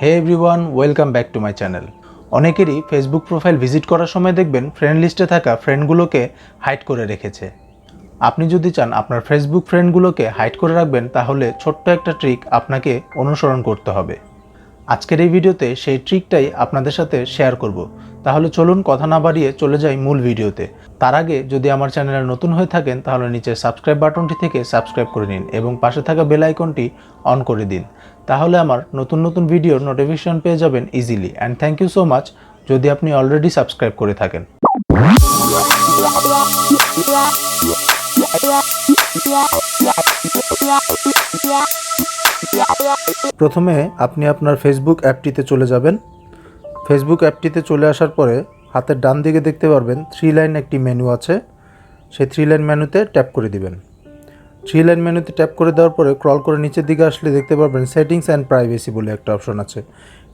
Hey everyone welcome back to my channel অনেকেরই Facebook profile visit করার সময় দেখবেন ফ্রেন্ড লিস্টে থাকা ফ্রেন্ডগুলোকে হাইড করে রেখেছে। আপনি যদি চান আপনার ফেসবুক ফ্রেন্ডগুলোকে হাইড করে রাখবেন, তাহলে ছোট্ট একটা ট্রিক আপনাকে অনুসরণ করতে হবে। আজকের এই ভিডিওতে সেই ট্রিকটাই আপনাদের সাথে শেয়ার করব। তাহলে চলুন কথা না বাড়িয়ে চলে যাই মূল ভিডিওতে। তার আগে যদি আমার চ্যানেলে নতুন হয়ে থাকেন, তাহলে নিচে সাবস্ক্রাইব বাটনটি থেকে সাবস্ক্রাইব করে নিন এবং পাশে থাকা বেল আইকনটি অন করে দিন। তাহলে আমার নতুন নতুন ভিডিওর নোটিফিকেশন পেয়ে যাবেন easily and thank you so much যদি আপনি অলরেডি সাবস্ক্রাইব করে থাকেন। প্রথমে আপনি আপনার ফেসবুক অ্যাপটিতে চলে যাবেন। ফেসবুক অ্যাপটিতে চলে আসার পরে হাতের ডান দিকে দেখতে পারবেন থ্রি লাইন একটি মেনু আছে। সেই থ্রি লাইন মেনুতে ট্যাপ করে দিবেন। থ্রি লাইন মেনুতে ট্যাপ করে দেওয়ার পরে ক্রল করে নিচের দিকে আসলে দেখতে পারবেন সেটিংস অ্যান্ড প্রাইভেসি বলে একটা অপশন আছে।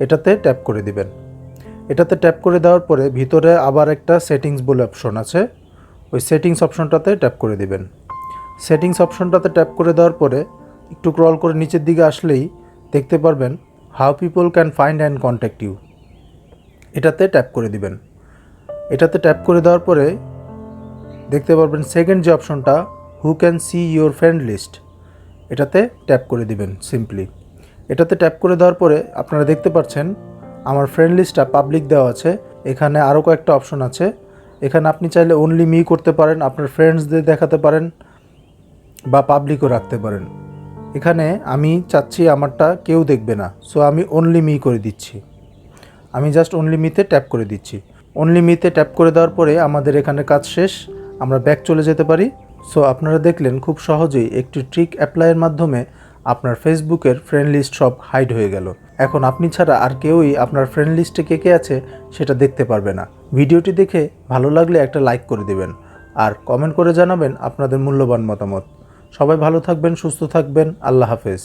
এটাতে ট্যাপ করে দিবেন। এটাতে ট্যাপ করে দেওয়ার পরে ভিতরে আবার একটা সেটিংস বলে অপশন আছে। ওই সেটিংস অপশনটাতে ট্যাপ করে দিবেন। সেটিংস অপশনটাতে ট্যাপ করে দেওয়ার পরে একটু ক্রল করে নিচের দিকে আসলেই দেখতে পারবেন how people can find and contact you এটাতে ট্যাপ করে দিবেন। এটাতে ট্যাপ করে দেওয়ার পরে দেখতে পারবেন সেকেন্ড যে অপশনটা who can see your friend list এটাতে ট্যাপ করে দিবেন সিম্পলি এটাতে ট্যাপ করে দেওয়ার পরে আপনারা দেখতে পাচ্ছেন, আমার ফ্রেন্ড লিস্টটা পাবলিক দেওয়া আছে। এখানে আরও কয়েকটা অপশন আছে। এখানে আপনি চাইলে অনলি মি করতে পারেন, আপনার ফ্রেন্ডসদের দেখাতে পারেন বা পাবলিকও রাখতে পারেন। এখানে আমি চাচ্ছি আমারটা কেউ দেখবে না সো আমি অনলি মি করে দিচ্ছি। আমি জাস্ট অনলি মিতে ট্যাপ করে দিচ্ছি। অনলি মিতে ট্যাপ করে দেওয়ার পরে আমাদের এখানে কাজ শেষ, আমরা ব্যাক চলে যেতে পারি। সো আপনারা দেখলেন খুব সহজেই একটি ট্রিক অ্যাপ্লাইয়ের মাধ্যমে আপনার ফেসবুকের ফ্রেন্ড লিস্ট সব হাইড হয়ে গেল। এখন আপনি ছাড়া আর কেউই আপনার ফ্রেন্ড লিস্টে কে কে আছে সেটা দেখতে পারবে না। ভিডিওটি দেখে ভালো লাগলে একটা লাইক করে দিবেন আর কমেন্ট করে জানাবেন আপনাদের মূল্যবান মতামত। সবাই ভালো থাকবেন, সুস্থ থাকবেন, আল্লাহ হাফেজ।